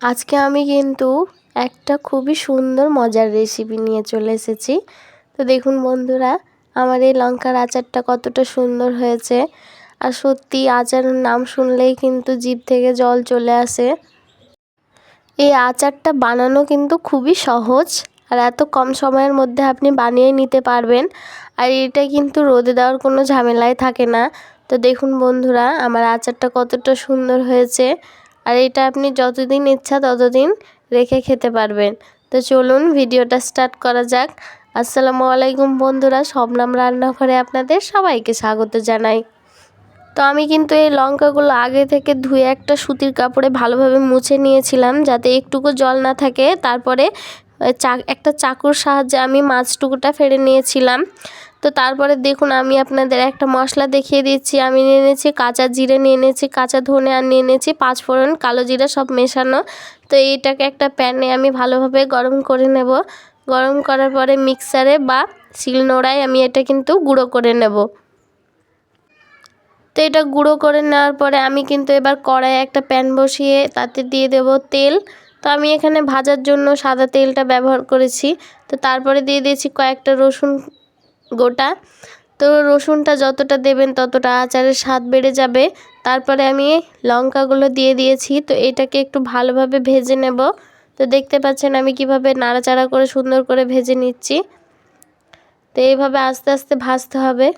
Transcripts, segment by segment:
আজকে আমি কিন্তু একটা খুবই সুন্দর, মজার রেসিপি নিয়ে চলে এসেছি। তো দেখুন বন্ধুরা, আমার এই লঙ্কার আচারটা কতটা সুন্দর হয়েছে। আর সত্যি আচারের নাম শুনলেই কিন্তু জিভ থেকে জল চলে আসে। এই আচারটা বানানো কিন্তু খুবই সহজ আর এত কম সময়ের মধ্যে আপনি বানিয়ে নিতে পারবেন। আর এটা কিন্তু রোদে দেওয়ার কোনো ঝামেলাই থাকে না। তো দেখুন বন্ধুরা, আমার আচারটা কতটা সুন্দর হয়েছে। আর এটা আপনি যতদিন ইচ্ছা ততদিন রেখে খেতে পারবেন। তো চলুন ভিডিওটা স্টার্ট করা যাক। আসসালামু আলাইকুম বন্ধুরা, শবনাম রান্নাঘরে আপনাদের সবাইকে স্বাগত জানাই। তো আমি কিন্তু এই লঙ্কাগুলো আগে থেকে ধুয়ে একটা সুতির কাপড়ে ভালোভাবে মুছে নিয়েছিলাম যাতে একটুকু জল না থাকে। তারপরে চা, একটা চাকুর সাহায্যে আমি মাছটুকুটা ফেড়ে নিয়েছিলাম। তো তারপরে দেখুন আমি আপনাদের একটা মশলা দেখিয়ে দিচ্ছি। আমি নিয়ে নিয়েছি কাঁচা জিরে, নিয়ে নিয়েছি কাঁচা ধনে আর নিয়ে নিয়েছি পাঁচফোড়ন কালো জিরা সব মেশানো। তো এইটাকে একটা প্যানে আমি ভালোভাবে গরম করে নেব। গরম করার পরে মিক্সারে বা শিলনোড়ায় আমি এটা কিন্তু গুঁড়ো করে নেব। তো এটা গুঁড়ো করে নেওয়ার পরে আমি কিন্তু এবার কড়াইয়ে একটা প্যান বসিয়ে তাতে দিয়ে দেব তেল। তো আমি এখানে ভাজার জন্য সাদা তেলটা ব্যবহার করেছি। তো তারপরে দিয়ে দিয়েছি কয়েকটা রসুন গোটা। তো রসুনটা যতটা দেবেন ততটা আচারের স্বাদ বেড়ে যাবে। তারপরে আমি লঙ্কাগুলো দিয়ে দিয়েছি। তো এটাকে একটু ভালোভাবে ভেজে নেব। তো দেখতে পাচ্ছেন আমি কীভাবে নাড়াচাড়া করে সুন্দর করে ভেজে নিচ্ছি। তো এইভাবে আস্তে আস্তে ভাজতে হবে।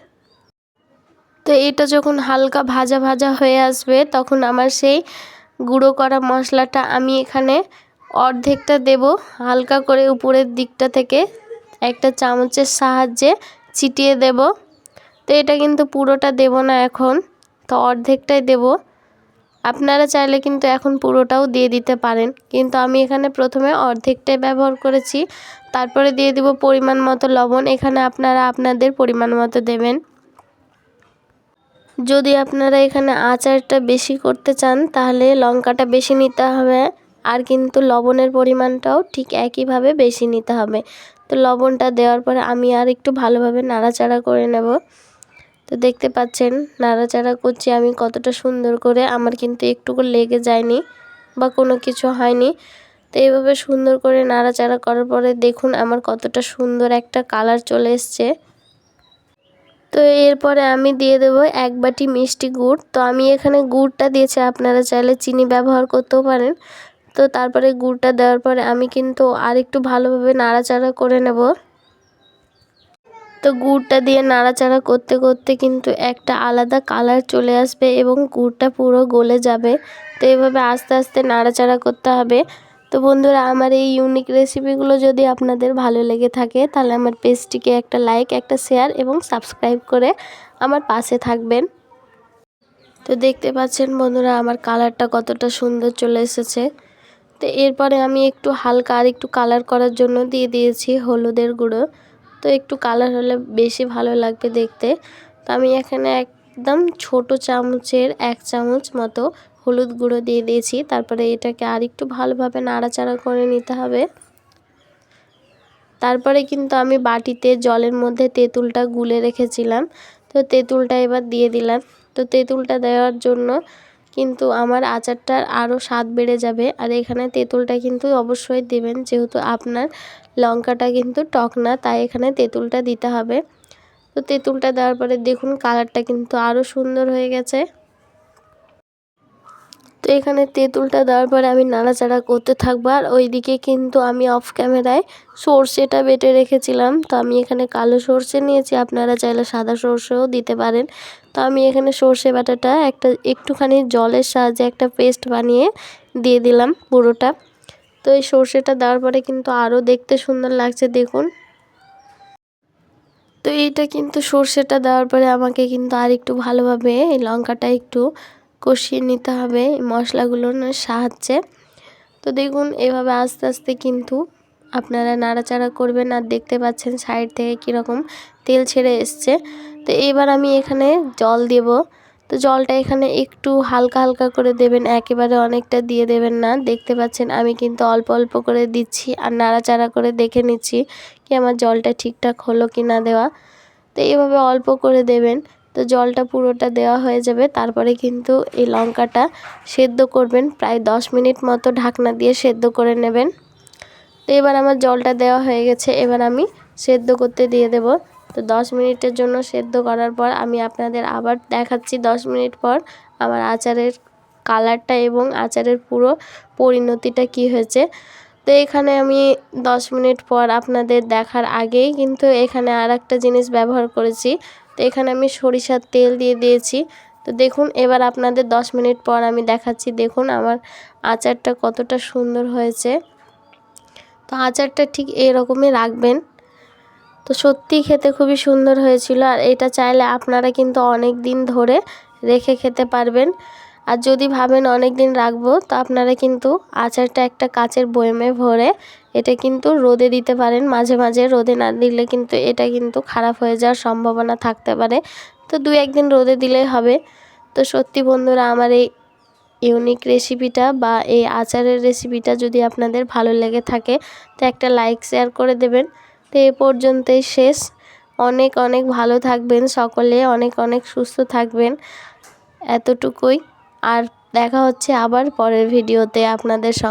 তো এটা যখন হালকা ভাজা ভাজা হয়ে আসবে, তখন আমার সেই গুঁড়ো করা মশলাটা আমি এখানে অর্ধেকটা দেব হালকা করে উপরের দিকটা থেকে একটা চামচের সাহায্যে। ছিটিয়ে দেব। তো এটা কিন্তু পুরোটা দেব না এখন। তো অর্ধেকটাই দেব। আপনারা চাইলে কিন্তু এখন পুরোটাও দিয়ে দিতে পারেন। কিন্তু আমি এখানে প্রথমে অর্ধেকটাই ব্যবহার করেছি। তারপরে দিয়ে দিব পরিমাণ মতো লবণ। এখানে আপনারা আপনাদের পরিমাণ মতো দেবেন। যদি আপনারা এখানে আচারটা বেশি করতে চান, তাহলে লঙ্কাটা বেশি নিতে হবে। আর কিন্তু লবণের পরিমাণটাও ঠিক একইভাবে বেশি নিতে হবে। তো লবণটা দেওয়ার পরে আমি আর একটু ভালোভাবে নাড়াচাড়া করে নেব। তো দেখতে পাচ্ছেন নাড়াচাড়া করছি আমি কতটা সুন্দর করে। আমার কিন্তু একটুকু লেগে যায়নি বা কোনো কিছু হয়নি। তো এইভাবে সুন্দর করে নাড়াচাড়া করার পরে দেখুন আমার কতটা সুন্দর একটা কালার চলে এসছে। তো এরপরে আমি দিয়ে দেবো এক বাটি মিষ্টি গুড়। তো আমি এখানে গুড়টা দিয়েছি, আপনারা চাইলে চিনি ব্যবহার করতেও পারেন। তো তারপরে গুড়টা দেওয়ার পরে আমি কিন্তু আর একটু ভালোভাবে নাড়াচাড়া করে নেব। তো গুড়টা দিয়ে নাড়াচাড়া করতে করতে কিন্তু একটা আলাদা কালার চলে আসবে এবং গুড়টা পুরো গলে যাবে। তো এভাবে আস্তে আস্তে নাড়াচাড়া করতে হবে। তো বন্ধুরা, আমার এই ইউনিক রেসিপিগুলো যদি আপনাদের ভালো লেগে থাকে, তাহলে আমার পেজটিকে একটা লাইক একটা শেয়ার এবং সাবস্ক্রাইব করে আমার পাশে থাকবেন। তো দেখতে পাচ্ছেন বন্ধুরা, আমার কালারটা কতটা সুন্দর চলে এসেছে। তো এরপরে আমি একটু হালকা আর একটু কালার করার জন্য দিয়ে দিয়েছি হলুদের গুঁড়ো। তো একটু কালার হলে বেশি ভালো লাগবে দেখতে। তো আমি এখানে একদম ছোট চামচের এক চামচ মতো হলুদ গুঁড়ো দিয়ে দিয়েছি। তারপরে এটাকে আর একটু ভালোভাবে নাড়াচাড়া করে নিতে হবে। তারপরে কিন্তু আমি বাটিতে জলের মধ্যে তেঁতুলটা গুলে রেখেছিলাম। তো তেঁতুলটা এবার দিয়ে দিলাম। তো তেঁতুলটা দেওয়ার জন্য কিন্তু আমার আচারটার আরও স্বাদ বেড়ে যাবে। আর এখানে তেঁতুলটা কিন্তু অবশ্যই দেবেন, যেহেতু আপনার লঙ্কাটা কিন্তু টক না, তাই এখানে তেঁতুলটা দিতে হবে। তো তেঁতুলটা দেওয়ার পরে দেখুন কালারটা কিন্তু আরও সুন্দর হয়ে গেছে। তো এখানে তেঁতুলটা দেওয়ার পরে আমি নাড়াচাড়া করতে থাকব, আর ওইদিকে কিন্তু আমি অফ ক্যামেরায় সর্ষেটা বেটে রেখেছিলাম। তো আমি এখানে কালো সর্ষে নিয়েছি, আপনারা চাইলে সাদা সর্ষেও দিতে পারেন। তো আমি এখানে সর্ষে বাটাটা একটা একটুখানি জলের সাহায্যে একটা পেস্ট বানিয়ে দিয়ে দিলাম পুরোটা। তো এই সর্ষেটা দেওয়ার পরে কিন্তু আরও দেখতে সুন্দর লাগছে, দেখুন। তো এইটা কিন্তু সর্ষেটা দেওয়ার পরে আমাকে কিন্তু আর একটু ভালোভাবে এই লঙ্কাটা একটু কষিয়ে নিতে হবে মশলাগুলোর সাহায্যে। তো দেখুন, এভাবে আস্তে আস্তে কিন্তু আপনারা নাড়াচাড়া করবেন আর দেখতে পাচ্ছেন সাইড থেকে কীরকম তেল ছেড়ে এসছে। তো এবার আমি এখানে জল দেব। তো জলটা এখানে একটু হালকা হালকা করে দেবেন, একেবারে অনেকটা দিয়ে দেবেন না। দেখতে পাচ্ছেন আমি কিন্তু অল্প অল্প করে দিচ্ছি আর নাড়াচাড়া করে দেখে নিচ্ছি কি আমার জলটা ঠিকঠাক হলো কি না দেওয়া। তো এইভাবে অল্প করে দেবেন, তো জলটা পুরোটা দেওয়া হয়ে যাবে। তারপরে কিন্তু এই লঙ্কাটা সেদ্ধ করবেন, প্রায় দশ মিনিট মতো ঢাকনা দিয়ে সেদ্ধ করে নেবেন। তো এবার আমার জলটা দেওয়া হয়ে গেছে, এবার আমি সেদ্ধ করতে দিয়ে দেব। তো দশ মিনিটের জন্য সেদ্ধ করার পর আমি আপনাদের আবার দেখাচ্ছি দশ মিনিট পর আমার আচারের কালারটা এবং আচারের পুরো পরিণতিটা কি হয়েছে। তো এখানে আমি দশ মিনিট পর আপনাদের দেখার আগেই কিন্তু এখানে আর একটা জিনিস ব্যবহার করেছি। তো এখানে আমি সরিষার তেল দিয়ে দিয়েছি। তো দেখুন, এবার আপনাদের দশ মিনিট পর আমি দেখাচ্ছি, দেখুন আমার আচারটা কতটা সুন্দর হয়েছে। তো আচারটা ঠিক এরকমই রাখবেন। তো সত্যিই খেতে খুবই সুন্দর হয়েছিল আর এটা চাইলে আপনারা কিন্তু অনেক দিন ধরে রেখে খেতে পারবেন। আর যদি ভাবেন অনেক দিন রাখব, তো আপনারা কিন্তু আচারটা একটা কাচের বয়মে ভরে এটা কিন্তু রোদে দিতে পারেন। মাঝে মাঝে রোদে না দিলে কিন্তু এটা কিন্তু খারাপ হয়ে যাওয়ার সম্ভাবনা থাকতে পারে। তো দু একদিন রোদে দিলেই হবে। তো সত্যি বন্ধুরা, আমার এই ইউনিক রেসিপিটা বা এই আচারের রেসিপিটা যদি আপনাদের ভালো লেগে থাকে, তো একটা লাইক, শেয়ার করে দেবেন। তো এ পর্যন্তই শেষ। অনেক অনেক ভালো থাকবেন সকলে। অনেক অনেক সুস্থ থাকবেন এতটুকুই। আর দেখা হচ্ছে আবার পরের ভিডিওতে আপনাদের সঙ্গে।